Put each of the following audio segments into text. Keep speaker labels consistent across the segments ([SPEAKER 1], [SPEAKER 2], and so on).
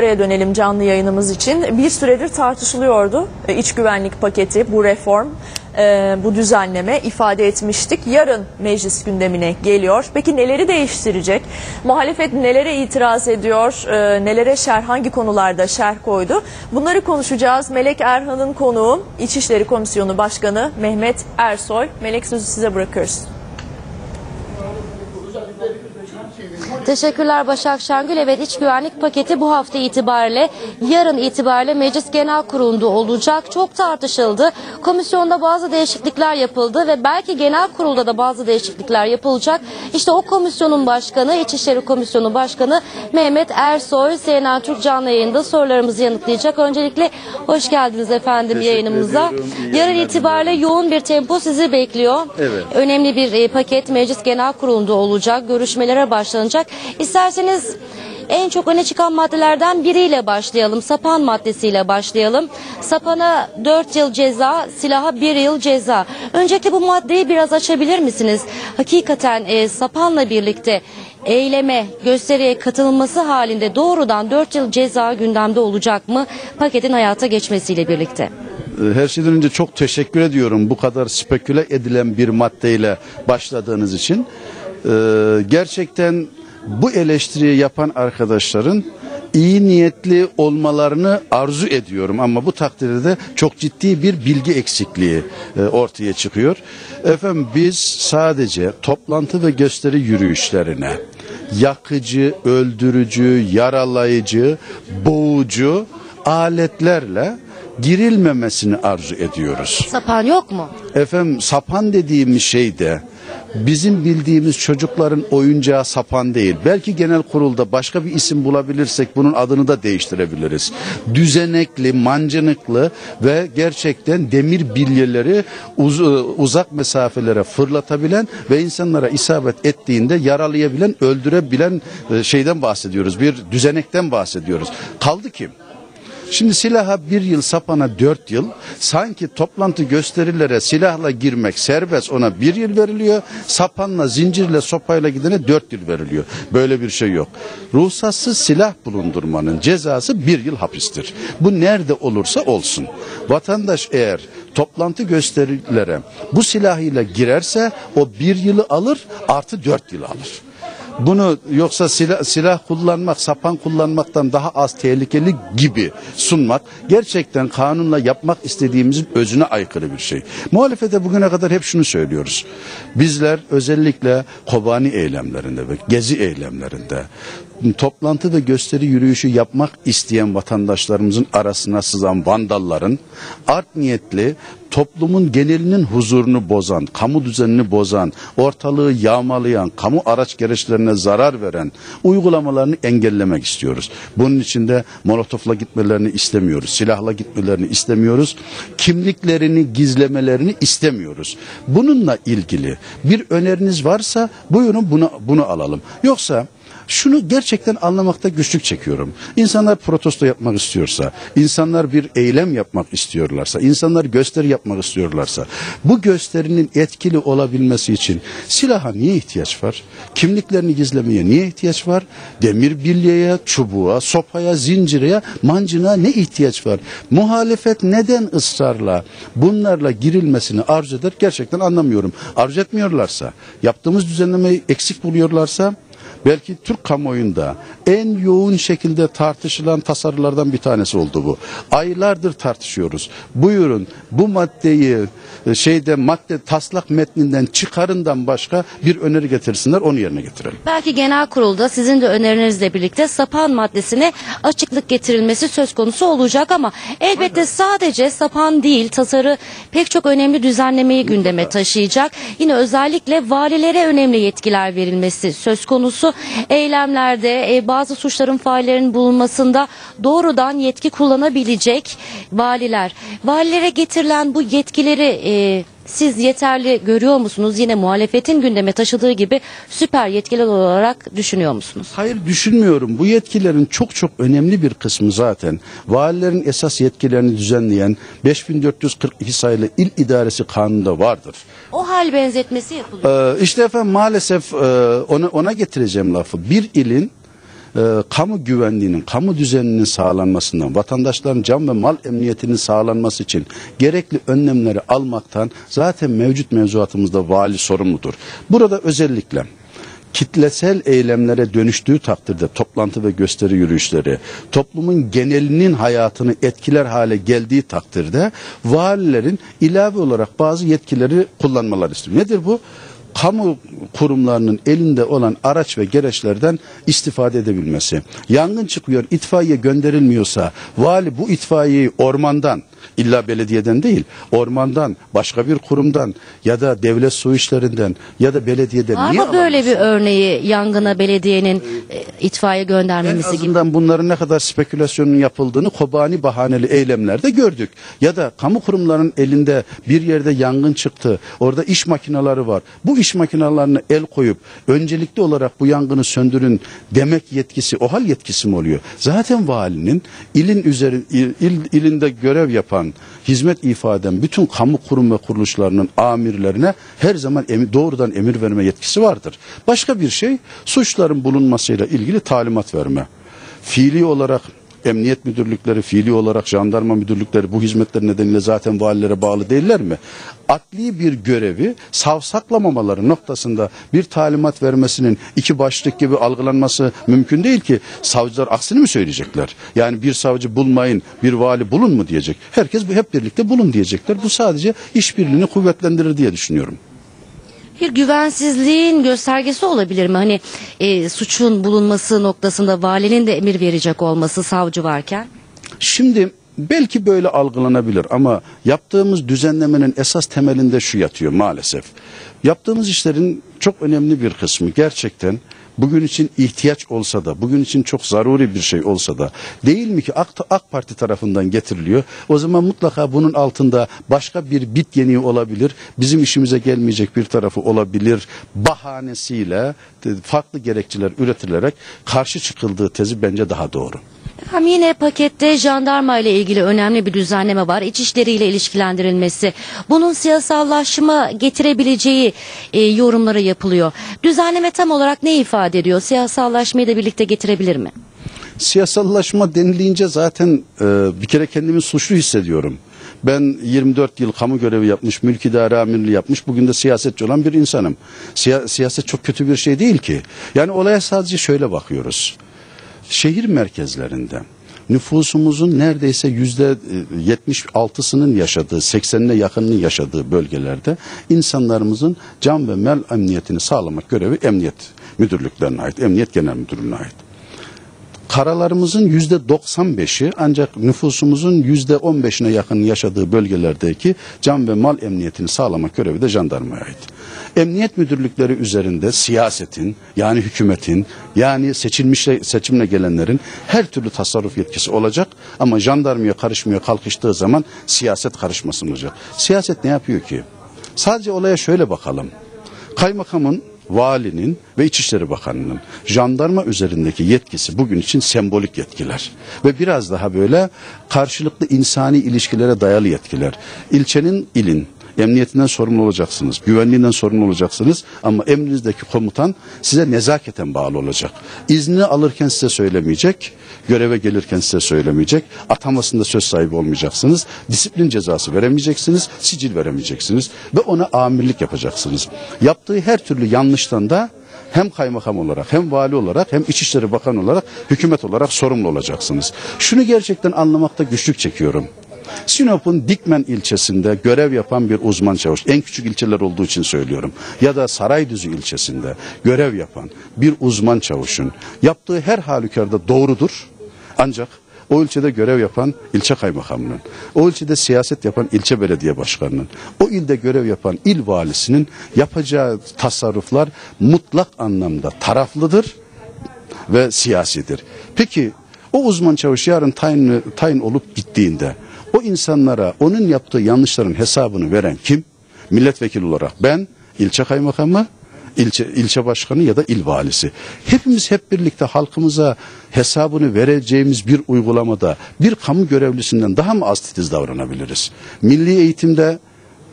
[SPEAKER 1] Araya dönelim canlı yayınımız için. Bir süredir tartışılıyordu e, iç güvenlik paketi, bu reform, e, bu düzenleme ifade etmiştik. Yarın meclis gündemine geliyor. Peki neleri değiştirecek? Muhalefet nelere itiraz ediyor? E, Nelere şer, hangi konularda şer koydu? Bunları konuşacağız. Melek Erhan'ın konuğu İçişleri Komisyonu Başkanı Mehmet Ersoy. Melek sözü size bırakıyoruz.
[SPEAKER 2] Teşekkürler Başak Şengül. Evet iç güvenlik paketi bu hafta itibariyle yarın itibariyle Meclis Genel Kurulu'nda olacak. Çok tartışıldı. Komisyonda bazı değişiklikler yapıldı ve belki genel kurulda da bazı değişiklikler yapılacak. İşte o komisyonun başkanı, İçişleri Komisyonu Başkanı Mehmet Ersoy CNN Türk canlı yayında sorularımızı yanıtlayacak. Öncelikle hoş geldiniz efendim
[SPEAKER 3] Teşekkür
[SPEAKER 2] yayınımıza.
[SPEAKER 3] ediyorum.
[SPEAKER 2] Yarın itibariyle yoğun bir tempo sizi bekliyor.
[SPEAKER 3] Evet.
[SPEAKER 2] Önemli bir e, paket Meclis Genel Kurulu'nda olacak. Görüşmelere başlanacak. İsterseniz en çok öne çıkan maddelerden biriyle başlayalım. Sapan maddesiyle başlayalım. Sapana 4 yıl ceza, silaha 1 yıl ceza. Öncelikle bu maddeyi biraz açabilir misiniz? Hakikaten e, sapanla birlikte eyleme, gösteriye katılması halinde doğrudan 4 yıl ceza gündemde olacak mı? Paketin hayata geçmesiyle birlikte.
[SPEAKER 3] Ee, Her şeyden önce çok teşekkür ediyorum bu kadar speküle edilen bir maddeyle başladığınız için. Ee, gerçekten bu eleştiriyi yapan arkadaşların iyi niyetli olmalarını arzu ediyorum ama bu takdirde de çok ciddi bir bilgi eksikliği e, ortaya çıkıyor. Efendim biz sadece toplantı ve gösteri yürüyüşlerine yakıcı, öldürücü, yaralayıcı, boğucu aletlerle girilmemesini arzu ediyoruz.
[SPEAKER 2] Sapan yok mu?
[SPEAKER 3] Efendim sapan dediğimiz şey de bizim bildiğimiz çocukların oyuncağı sapan değil. Belki genel kurulda başka bir isim bulabilirsek bunun adını da değiştirebiliriz. Düzenekli, mancınıklı ve gerçekten demir bilyeleri uz- uzak mesafelere fırlatabilen ve insanlara isabet ettiğinde yaralayabilen, öldürebilen e, şeyden bahsediyoruz. Bir düzenekten bahsediyoruz. Kaldı ki Şimdi silaha bir yıl sapana dört yıl. Sanki toplantı gösterilere silahla girmek serbest ona bir yıl veriliyor. Sapanla zincirle sopayla gidene dört yıl veriliyor. Böyle bir şey yok. Ruhsatsız silah bulundurmanın cezası bir yıl hapistir. Bu nerede olursa olsun. Vatandaş eğer toplantı gösterilere bu silahıyla girerse o bir yılı alır artı dört yıl alır bunu yoksa silah, silah kullanmak, sapan kullanmaktan daha az tehlikeli gibi sunmak gerçekten kanunla yapmak istediğimizin özüne aykırı bir şey. Muhalefete bugüne kadar hep şunu söylüyoruz. Bizler özellikle Kobani eylemlerinde ve gezi eylemlerinde toplantı ve gösteri yürüyüşü yapmak isteyen vatandaşlarımızın arasına sızan vandalların art niyetli toplumun genelinin huzurunu bozan, kamu düzenini bozan, ortalığı yağmalayan, kamu araç gereçlerine zarar veren uygulamalarını engellemek istiyoruz. Bunun için de molotofla gitmelerini istemiyoruz, silahla gitmelerini istemiyoruz, kimliklerini gizlemelerini istemiyoruz. Bununla ilgili bir öneriniz varsa buyurun bunu bunu alalım. Yoksa şunu gerçekten anlamakta güçlük çekiyorum. İnsanlar protesto yapmak istiyorsa, insanlar bir eylem yapmak istiyorlarsa, insanlar gösteri yapmak istiyorlarsa, bu gösterinin etkili olabilmesi için silaha niye ihtiyaç var? Kimliklerini gizlemeye niye ihtiyaç var? Demir bilyeye, çubuğa, sopaya, zincire, mancına ne ihtiyaç var? Muhalefet neden ısrarla bunlarla girilmesini arzu eder? Gerçekten anlamıyorum. Arzu etmiyorlarsa, yaptığımız düzenlemeyi eksik buluyorlarsa belki Türk kamuoyunda en yoğun şekilde tartışılan tasarılardan bir tanesi oldu bu. Aylardır tartışıyoruz. Buyurun bu maddeyi e, şeyde madde taslak metninden çıkarından başka bir öneri getirsinler onu yerine getirelim.
[SPEAKER 2] Belki genel kurulda sizin de önerinizle birlikte sapan maddesine açıklık getirilmesi söz konusu olacak ama elbette sadece sapan değil tasarı pek çok önemli düzenlemeyi gündeme taşıyacak. Yine özellikle valilere önemli yetkiler verilmesi söz konusu. Eylemlerde e, bazı suçların faillerinin bulunmasında doğrudan yetki kullanabilecek valiler. Valilere getirilen bu yetkileri e, siz yeterli görüyor musunuz? Yine muhalefetin gündeme taşıdığı gibi süper yetkiler olarak düşünüyor musunuz?
[SPEAKER 3] Hayır düşünmüyorum. Bu yetkilerin çok çok önemli bir kısmı zaten valilerin esas yetkilerini düzenleyen 5442 sayılı il idaresi kanunda vardır.
[SPEAKER 2] O hal benzetmesi yapılıyor.
[SPEAKER 3] Ee, işte efendim maalesef e, ona, ona getireceğim lafı. Bir ilin e, kamu güvenliğinin, kamu düzeninin sağlanmasından, vatandaşların can ve mal emniyetinin sağlanması için gerekli önlemleri almaktan zaten mevcut mevzuatımızda vali sorumludur. Burada özellikle kitlesel eylemlere dönüştüğü takdirde toplantı ve gösteri yürüyüşleri toplumun genelinin hayatını etkiler hale geldiği takdirde valilerin ilave olarak bazı yetkileri kullanmaları istiyor. Nedir bu? Kamu kurumlarının elinde olan araç ve gereçlerden istifade edebilmesi. Yangın çıkıyor, itfaiye gönderilmiyorsa vali bu itfaiyeyi ormandan illa belediyeden değil, ormandan, başka bir kurumdan ya da devlet su işlerinden ya da belediyeden
[SPEAKER 2] Var
[SPEAKER 3] niye
[SPEAKER 2] mı böyle bir örneği yangına belediyenin e, itfaiye
[SPEAKER 3] En
[SPEAKER 2] göndermemesi gibi?
[SPEAKER 3] azından bunların ne kadar spekülasyonun yapıldığını kobani bahaneli eylemlerde gördük. Ya da kamu kurumlarının elinde bir yerde yangın çıktı. Orada iş makineleri var. Bu iş makinelerine el koyup öncelikli olarak bu yangını söndürün demek yetkisi OHAL yetkisi mi oluyor? Zaten valinin ilin üzeri il, il- ilinde görev yapan, hizmet ifade eden bütün kamu kurum ve kuruluşlarının amirlerine her zaman emir, doğrudan emir verme yetkisi vardır. Başka bir şey suçların bulunmasıyla ilgili talimat verme. Fiili olarak emniyet müdürlükleri, fiili olarak jandarma müdürlükleri bu hizmetler nedeniyle zaten valilere bağlı değiller mi? Akli bir görevi savsaklamamaları noktasında bir talimat vermesinin iki başlık gibi algılanması mümkün değil ki. Savcılar aksini mi söyleyecekler? Yani bir savcı bulmayın, bir vali bulun mu diyecek. Herkes hep birlikte bulun diyecekler. Bu sadece işbirliğini kuvvetlendirir diye düşünüyorum.
[SPEAKER 2] Bir güvensizliğin göstergesi olabilir mi? Hani e, suçun bulunması noktasında valinin de emir verecek olması savcı varken.
[SPEAKER 3] Şimdi belki böyle algılanabilir ama yaptığımız düzenlemenin esas temelinde şu yatıyor maalesef. Yaptığımız işlerin çok önemli bir kısmı gerçekten bugün için ihtiyaç olsa da, bugün için çok zaruri bir şey olsa da değil mi ki AK, AK Parti tarafından getiriliyor? O zaman mutlaka bunun altında başka bir bit yeniği olabilir, bizim işimize gelmeyecek bir tarafı olabilir bahanesiyle e, farklı gerekçeler üretilerek karşı çıkıldığı tezi bence daha doğru.
[SPEAKER 2] Hem yine pakette jandarma ile ilgili önemli bir düzenleme var. İçişleri ile ilişkilendirilmesi. Bunun siyasallaşma getirebileceği e, yorumları yapılıyor. Düzenleme tam olarak ne ifade ediyor? Siyasallaşmayı da birlikte getirebilir mi?
[SPEAKER 3] Siyasallaşma denilince zaten e, bir kere kendimi suçlu hissediyorum. Ben 24 yıl kamu görevi yapmış, mülk idare amirliği yapmış, bugün de siyasetçi olan bir insanım. Siya- siyaset çok kötü bir şey değil ki. Yani olaya sadece şöyle bakıyoruz. Şehir merkezlerinde nüfusumuzun neredeyse yüzde e, 76'sının yaşadığı, 80'ine yakınının yaşadığı bölgelerde insanlarımızın can ve mal emniyetini sağlamak görevi emniyet müdürlüklerine ait, emniyet genel müdürlüğüne ait karalarımızın yüzde 95'i ancak nüfusumuzun yüzde 15'ine yakın yaşadığı bölgelerdeki can ve mal emniyetini sağlamak görevi de jandarmaya ait. Emniyet müdürlükleri üzerinde siyasetin yani hükümetin yani seçilmiş seçimle gelenlerin her türlü tasarruf yetkisi olacak ama jandarmaya karışmaya kalkıştığı zaman siyaset karışmasın olacak. Siyaset ne yapıyor ki? Sadece olaya şöyle bakalım. Kaymakamın valinin ve İçişleri Bakanı'nın jandarma üzerindeki yetkisi bugün için sembolik yetkiler ve biraz daha böyle karşılıklı insani ilişkilere dayalı yetkiler. İlçenin ilin emniyetinden sorumlu olacaksınız, güvenliğinden sorumlu olacaksınız ama emrinizdeki komutan size nezaketen bağlı olacak. İzni alırken size söylemeyecek, göreve gelirken size söylemeyecek, atamasında söz sahibi olmayacaksınız, disiplin cezası veremeyeceksiniz, sicil veremeyeceksiniz ve ona amirlik yapacaksınız. Yaptığı her türlü yanlıştan da hem kaymakam olarak hem vali olarak hem İçişleri Bakanı olarak hükümet olarak sorumlu olacaksınız. Şunu gerçekten anlamakta güçlük çekiyorum. Sinop'un Dikmen ilçesinde görev yapan bir uzman çavuş, en küçük ilçeler olduğu için söylüyorum. Ya da Saraydüzü ilçesinde görev yapan bir uzman çavuşun yaptığı her halükarda doğrudur. Ancak o ilçede görev yapan ilçe kaymakamının, o ilçede siyaset yapan ilçe belediye başkanının, o ilde görev yapan il valisinin yapacağı tasarruflar mutlak anlamda taraflıdır ve siyasidir. Peki o uzman çavuş yarın tayin, tayin olup gittiğinde o insanlara onun yaptığı yanlışların hesabını veren kim? Milletvekili olarak ben, ilçe kaymakamı, ilçe, ilçe başkanı ya da il valisi. Hepimiz hep birlikte halkımıza hesabını vereceğimiz bir uygulamada bir kamu görevlisinden daha mı az titiz davranabiliriz? Milli eğitimde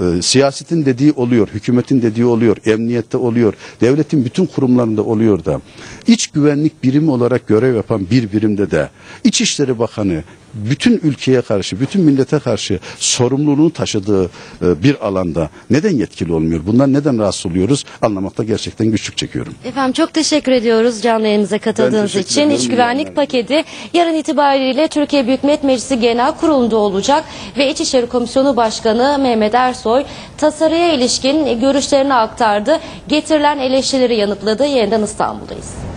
[SPEAKER 3] e, siyasetin dediği oluyor, hükümetin dediği oluyor, emniyette oluyor, devletin bütün kurumlarında oluyor da iç güvenlik birimi olarak görev yapan bir birimde de İçişleri Bakanı bütün ülkeye karşı, bütün millete karşı sorumluluğunu taşıdığı e, bir alanda neden yetkili olmuyor? Bundan neden rahatsız oluyoruz? Anlamakta gerçekten güçlük çekiyorum.
[SPEAKER 2] Efendim çok teşekkür ediyoruz canlı yayınımıza katıldığınız için. İç güvenlik
[SPEAKER 3] yayınlar.
[SPEAKER 2] paketi yarın itibariyle Türkiye Büyük Millet Meclisi Genel Kurulu'nda olacak ve İçişleri Komisyonu Başkanı Mehmet Ersoy tasarıya ilişkin görüşlerini aktardı. Getirilen eleştirileri yanıtladı. Yeniden İstanbul'dayız.